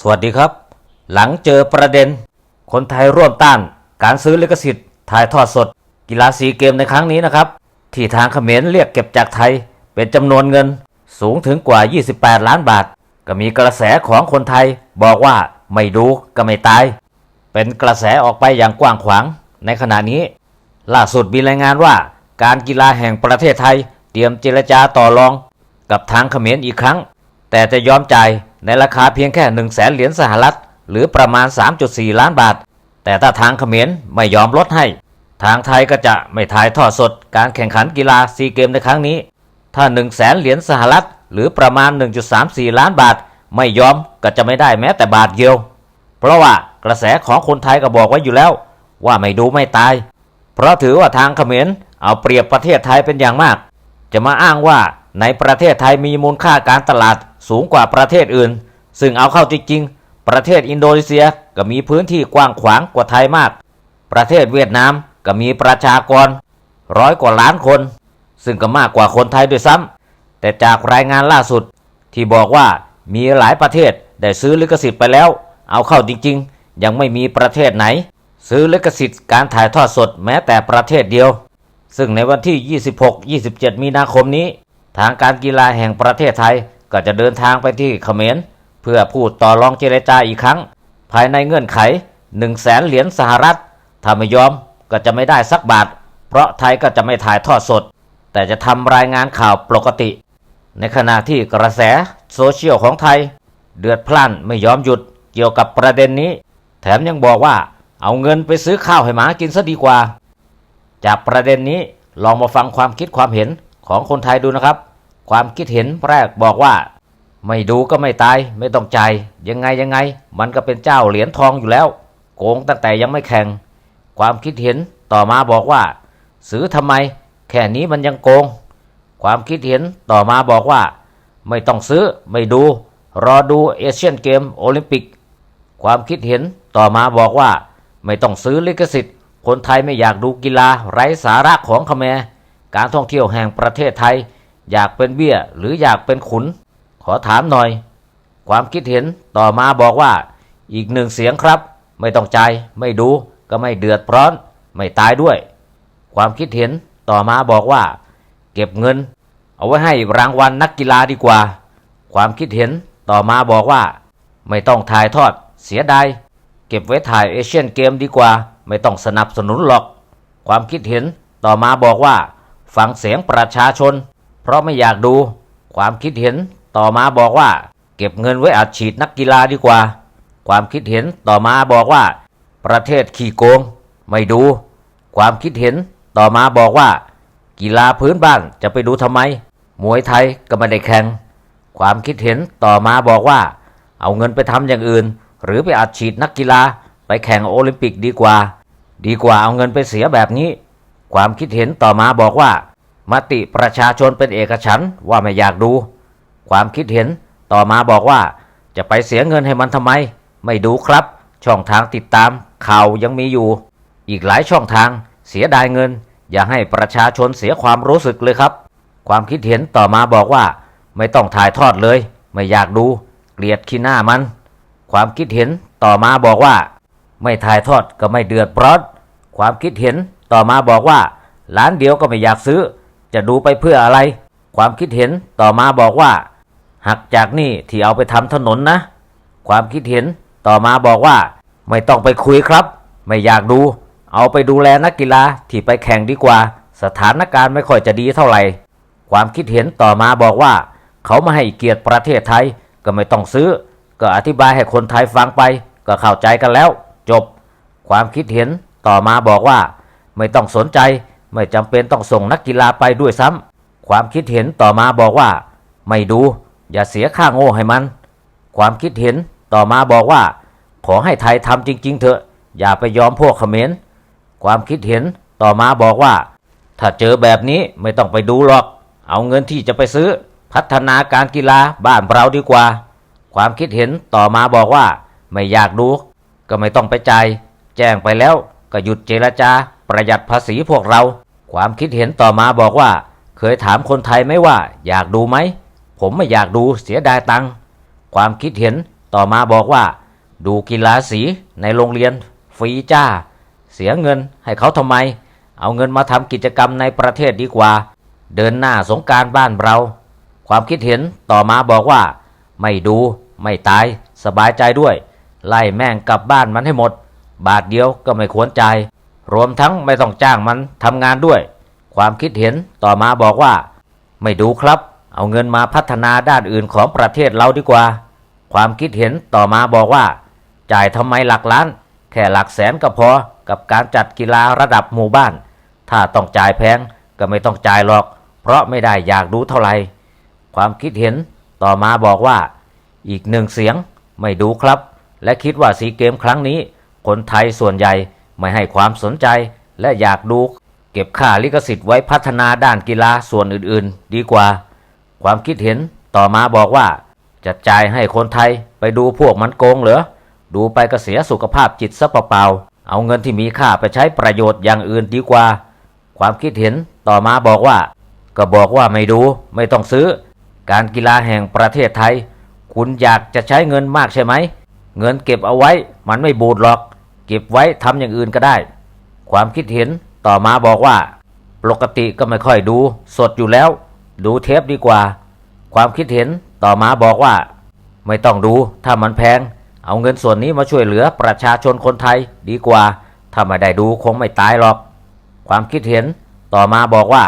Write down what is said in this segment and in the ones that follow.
สวัสดีครับ หลังเจอประเด็น คนไทยร่วมต้าน การซื้อลิขสิทธิ์ถ่ายทอดสด กีฬาซีเกมในครั้งนี้นะครับ ที่ทางเขมรเรียกเก็บจากไทย เป็นจำนวนเงินสูงถึงกว่า 28 ล้านบาท ก็มีกระแสของคนไทยบอกว่าไม่ดูก็ไม่ตาย เป็นกระแสออกไปอย่างกว้างขวาง ในขณะนี้ ล่าสุดมีรายงานว่า การกีฬาแห่งประเทศไทย เตรียมเจรจาต่อรอง กับทางเขมรอีกครั้ง แต่จะยอมจ่าย ในราคาเพียงแค่ 1 0 0 0 0แสนเหรียญสหรัฐ หรือประมาณ 3.4 ล้านบาท แต่ถ้าทางเขมรไม่ยอมลดให้ ทางไทยก็จะไม่ถ่ายทอดสดการแข่งขันกีฬาซีเกมในครั้งนี้ ถ้า 1 0 0 0 0แสนเหรียญสหรัฐ หรือประมาณ 1.34 ล้านบาท ไม่ยอมก็จะไม่ได้แม้แต่บาทเดียว เพราะว่ากระแสของคนไทยก็บอกไว้อยู่แล้ว ว่าไม่ดูไม่ตาย เพราะถือว่าทางเขมรเอาเปรียบประเทศไทยเป็นอย่างมาก จะมาอ้างว่าในประเทศไทยมีมูลค่าการตลาด สูงกว่าประเทศอื่น ซึ่งเอาเข้าจริงๆประเทศอินโดนีเซียก็มีพื้นที่กว้างขวางกว่าไทยมาก ประเทศเวียดนามก็มีประชากรร้อยกว่าล้านคน ซึ่งก็มากกว่าคนไทยด้วยซ้ำแต่จากรายงานล่าสุดที่บอกว่ามีหลายประเทศได้ซื้อลิขสิทธิ์ไปแล้ว เอาเข้าจริงๆ ยังไม่มีประเทศไหน ซื้อลิขสิทธิ์การถ่ายทอดสดแม้แต่ประเทศเดียว ซึ่งในวันที่ 26-27 มีนาคมนี้ ทางการกีฬาแห่งประเทศไทย ก็จะเดินทางไปที่เขมรเพื่อพูดต่อรองเจรจาอีกครั้ง ภายในเงื่อนไข1 0 0 0 0แสนเหรียญสหรัฐถ้าไม่ยอมก็จะไม่ได้สักบาท เพราะไทยก็จะไม่ถ่ายทอดสด แต่จะทำรายงานข่าวปกติ ในขณะที่กระแสโซเชียลของไทย เดือดพล่านไม่ยอมหยุดเกี่ยวกับประเด็นนี้ แถมยังบอกว่าเอาเงินไปซื้อข้าวให้หมากินซะดีกว่า จากประเด็นนี้ลองมาฟังความคิดความเห็นของคนไทยดูนะครับ ความคิดเห็นแรกบอกว่า ไม่ดูก็ไม่ตาย ไม่ต้องใจยังไงยังไง มันก็เป็นเจ้าเหรียญทองอยู่แล้ว โกงตั้งแต่ยังไม่แข่ง ความคิดเห็นต่อมาบอกว่า ซื้อทำไม แค่นี้มันยังโกง ความคิดเห็นต่อมาบอกว่า ไม่ต้องซื้อไม่ดู รอดูเอเชียนเกมโอลิมปิก ความคิดเห็นต่อมาบอกว่า ไม่ต้องซื้อลิขสิทธิ์ คนไทยไม่อยากดูกีฬาไร้สาระของเขมรการท่องเที่ยวแห่งประเทศไทย อยากเป็นเบี้ยหรืออยากเป็นขุน ขอถามหน่อย ความคิดเห็นต่อมาบอกว่า อีกหนึ่งเสียงครับ ไม่ต้องใจไม่ดูก็ไม่เดือดร้อน ไม่ตายด้วย ความคิดเห็นต่อมาบอกว่า เก็บเงิน เอาไว้ให้รางวัลนักกีฬาดีกว่า ความคิดเห็นต่อมาบอกว่า ไม่ต้องถ่ายทอด เสียดายเก็บไว้ถ่ายเอเชียนเกมดีกว่า ไม่ต้องสนับสนุนหรอก ความคิดเห็นต่อมาบอกว่า ฟังเสียงประชาชน เพราะไม่อยากดู ความคิดเห็นต่อมาบอกว่า เก็บเงินไว้อัดฉีดนักกีฬาดีกว่า ความคิดเห็นต่อมาบอกว่า ประเทศขี่โกง ไม่ดู ความคิดเห็นต่อมาบอกว่า กีฬาพื้นบ้านจะไปดูทำไม มวยไทยก็ไม่ได้แข่งความคิดเห็นต่อมาบอกว่า เอาเงินไปทำอย่างอื่น หรือไปอัดฉีดนักกีฬาไปแข่งโอลิมปิกดีกว่า ดีกว่าเอาเงินไปเสียแบบนี้ ความคิดเห็นต่อมาบอกว่า มติประชาชนเป็นเอกฉันท์ว่าไม่อยากดู ความคิดเห็นต่อมาบอกว่า จะไปเสียเงินให้มันทำไม ไม่ดูครับ ช่องทางติดตามข่าวยังมีอยู่ อีกหลายช่องทางเสียดายเงิน อย่าให้ประชาชนเสียความรู้สึกเลยครับ ความคิดเห็นต่อมาบอกว่า ไม่ต้องถ่ายทอดเลย ไม่อยากดู เกลียดขี้หน้ามัน ความคิดเห็นต่อมาบอกว่า ไม่ถ่ายทอดก็ไม่เดือดร้อนความคิดเห็นต่อมาบอกว่าร้านเดียวก็ไม่อยากซื้อ จะดูไปเพื่ออะไร ความคิดเห็นต่อมาบอกว่า หักจากนี่ที่เอาไปทำถนนนะ ความคิดเห็นต่อมาบอกว่า ไม่ต้องไปคุยครับ ไม่อยากดู เอาไปดูแลนักกีฬาที่ไปแข่งดีกว่า สถานการณ์ไม่ค่อยจะดีเท่าไหร่ ความคิดเห็นต่อมาบอกว่า เขามาให้เกียรติประเทศไทยก็ไม่ต้องซื้อ ก็อธิบายให้คนไทยฟังไป ก็เข้าใจกันแล้ว จบ ความคิดเห็นต่อมาบอกว่า ไม่ต้องสนใจ ไม่จำเป็นต้องส่งนักกีฬาไปด้วยซ้ำความคิดเห็นต่อมาบอกว่า ไม่ดู อย่าเสียค่าโง่ให้มัน ความคิดเห็นต่อมาบอกว่า ขอให้ไทยทำจริง ๆ เถอะ อย่าไปยอมพวกเขมรความคิดเห็นต่อมาบอกว่า ถ้าเจอแบบนี้ไม่ต้องไปดูหรอก เอาเงินที่จะไปซื้อ พัฒนาการกีฬาบ้านเราดีกว่า ความคิดเห็นต่อมาบอกว่า ไม่อยากดูก็ไม่ต้องไปจ่ายแจ้งไปแล้วก็หยุดเจรจาประหยัดภาษีพวกเรา ความคิดเห็นต่อมาบอกว่า เคยถามคนไทยไหมว่า อยากดูไหม ผมไม่อยากดูเสียดายตังค์ความคิดเห็นต่อมาบอกว่า ดูกีฬาสีในโรงเรียน ฟรีจ้า เสียเงินให้เขาทำไม เอาเงินมาทำกิจกรรมในประเทศดีกว่า เดินหน้าสงการบ้านเรา ความคิดเห็นต่อมาบอกว่า ไม่ดูไม่ตาย สบายใจด้วย ไล่แม่งกลับบ้านมันให้หมด บาทเดียวก็ไม่ควรใจาย รวมทั้งไม่ต้องจ้างมันทำงานด้วย ความคิดเห็นต่อมาบอกว่า ไม่ดูครับ เอาเงินมาพัฒนาด้านอื่นของประเทศเราดีกว่า ความคิดเห็นต่อมาบอกว่า จ่ายทำไมหลักล้าน แค่หลักแสนก็พอกับการจัดกีฬาระดับหมู่บ้าน ถ้าต้องจ่ายแพงก็ไม่ต้องจ่ายหรอก เพราะไม่ได้อยากดูเท่าไหร่ความคิดเห็นต่อมาบอกว่า อีกหนึ่งเสียงไม่ดูครับ และคิดว่าสีเกมครั้งนี้ คนไทยส่วนใหญ่ ไม่ให้ความสนใจและอยากดูเก็บค่าลิขสิทธิ์ไว้พัฒนาด้านกีฬาส่วนอื่นๆ ดีกว่า ความคิดเห็นต่อมาบอกว่า จะจ่ายให้คนไทยไปดูพวกมันโกงเหรอ ดูไปก็เสียสุขภาพจิตซะเปล่าๆเอาเงินที่มีค่าไปใช้ประโยชน์อย่างอื่นดีกว่า ความคิดเห็นต่อมาบอกว่า ก็บอกว่าไม่ดูไม่ต้องซื้อ การกีฬาแห่งประเทศไทย คุณอยากจะใช้เงินมากใช่ไหม เงินเก็บเอาไว้มันไม่บูดหรอก เก็บไว้ทำอย่างอื่นก็ได้ ความคิดเห็นต่อมาบอกว่า ปกติก็ไม่ค่อยดูสดอยู่แล้ว ดูเทปดีกว่า ความคิดเห็นต่อมาบอกว่า ไม่ต้องดูถ้ามันแพง เอาเงินส่วนนี้มาช่วยเหลือประชาชนคนไทยดีกว่า ถ้าไม่ได้ดูคงไม่ตายหรอก ความคิดเห็นต่อมาบอกว่า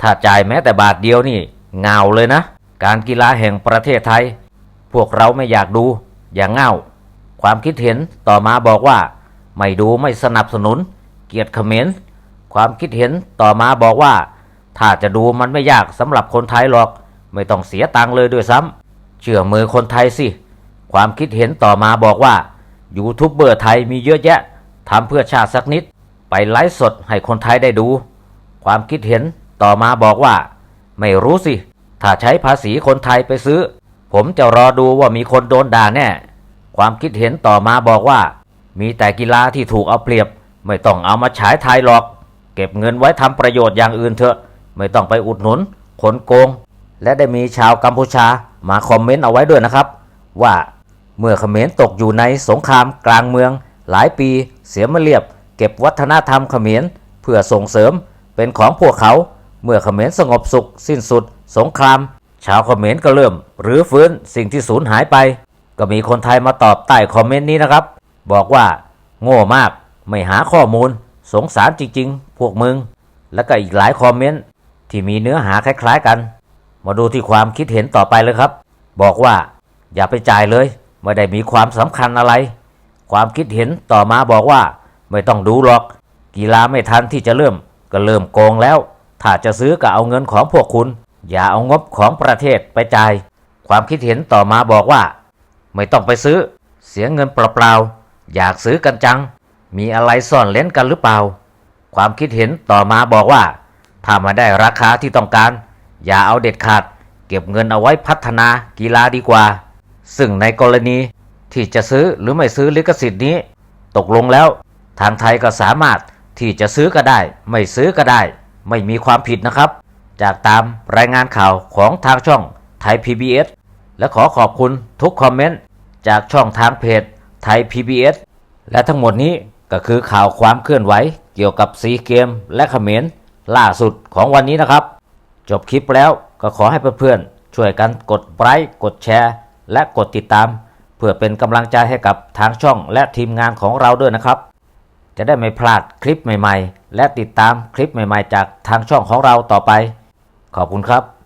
ถ้าจ่ายแม้แต่บาทเดียวนี่เงาเลยนะ การกีฬาแห่งประเทศไทย พวกเราไม่อยากดูอย่างเงาความคิดเห็นต่อมาบอกว่า ไม่ดูไม่สนับสนุน เกียดเขมรความคิดเห็นต่อมาบอกว่า ถ้าจะดูมันไม่ยากสำหรับคนไทยหรอก ไม่ต้องเสียตังค์เลยด้วยซ้ำเชื่อมือคนไทยสิ ความคิดเห็นต่อมาบอกว่ายูทูบเบอร์ไทยมีเยอะแยะทำเพื่อชาติสักนิด ไปไลฟ์สดให้คนไทยได้ดู ความคิดเห็นต่อมาบอกว่า ไม่รู้สิ ถ้าใช้ภาษีคนไทยไปซื้อ ผมจะรอดูว่ามีคนโดนด่าแน่ ความคิดเห็นต่อมาบอกว่า มีแต่กีฬาที่ถูกเอาเปรียบ ไม่ต้องเอามาฉายไทยหรอก เก็บเงินไว้ทำประโยชน์อย่างอื่นเถอะ ไม่ต้องไปอุดหนุนคนโกง และได้มีชาวกัมพูชามาคอมเมนต์เอาไว้ด้วยนะครับ ว่าเมื่อเขมรตกอยู่ในสงครามกลางเมือง หลายปีเสียมาเรียบ เก็บวัฒนธรรมเขมรเพื่อส่งเสริมเป็นของพวกเขา เมื่อเขมรสงบสุข สิ้นสุด สงคราม ชาวเขมรก็เริ่ม หรือฟื้นสิ่งที่สูญหายไป ก็มีคนไทยมาตอบใต้คอมเมนต์นี้นะครับ บอกว่า โง่มากไม่หาข้อมูล สงสารจริงๆ พวกมึง แล้วก็อีกหลายคอมเมนต์ที่มีเนื้อหาคล้ายๆกัน มาดูที่ความคิดเห็นต่อไปเลยครับ บอกว่า อย่าไปจ่ายเลย ไม่ได้มีความสำคัญอะไร ความคิดเห็นต่อมาบอกว่า ไม่ต้องดูหรอก กีฬาไม่ทันที่จะเริ่ม ก็เริ่มโกงแล้ว ถ้าจะซื้อก็เอาเงินของพวกคุณ อย่าเอางบของประเทศไปจ่าย ความคิดเห็นต่อมาบอกว่า ไม่ต้องไปซื้อ เสียเงินเปล่าๆ อยากซื้อกันจัง มีอะไรซ่อนเล้นกันหรือเปล่า ความคิดเห็นต่อมาบอกว่า ถ้ามาได้ราคาที่ต้องการ อย่าเอาเด็ดขาด เก็บเงินเอาไว้พัฒนากีฬาดีกว่า ซึ่งในกรณีที่จะซื้อหรือไม่ซื้อลิขสิทธิ์นี้ ตกลงแล้ว ทางไทยก็สามารถที่จะซื้อก็ได้ ไม่ซื้อก็ได้ ไม่มีความผิดนะครับ จากตามรายงานข่าวของทางช่องไทย PBS และขอขอบคุณทุกคอมเมนต์จากช่องทางเพจ ไทย PBS และทั้งหมดนี้ก็คือข่าวความเคลื่อนไหว เกี่ยวกับซีเกมและเขมรล่าสุดของวันนี้นะครับ จบคลิปแล้วก็ขอให้เพื่อนๆช่วยกันกดไลค์กดแชร์ และกดติดตาม เพื่อเป็นกำลังใจให้กับทางช่องและทีมงานของเราด้วยนะครับ จะได้ไม่พลาดคลิปใหม่ๆ และติดตามคลิปใหม่ๆ จากทางช่องของเราต่อไป ขอบคุณครับ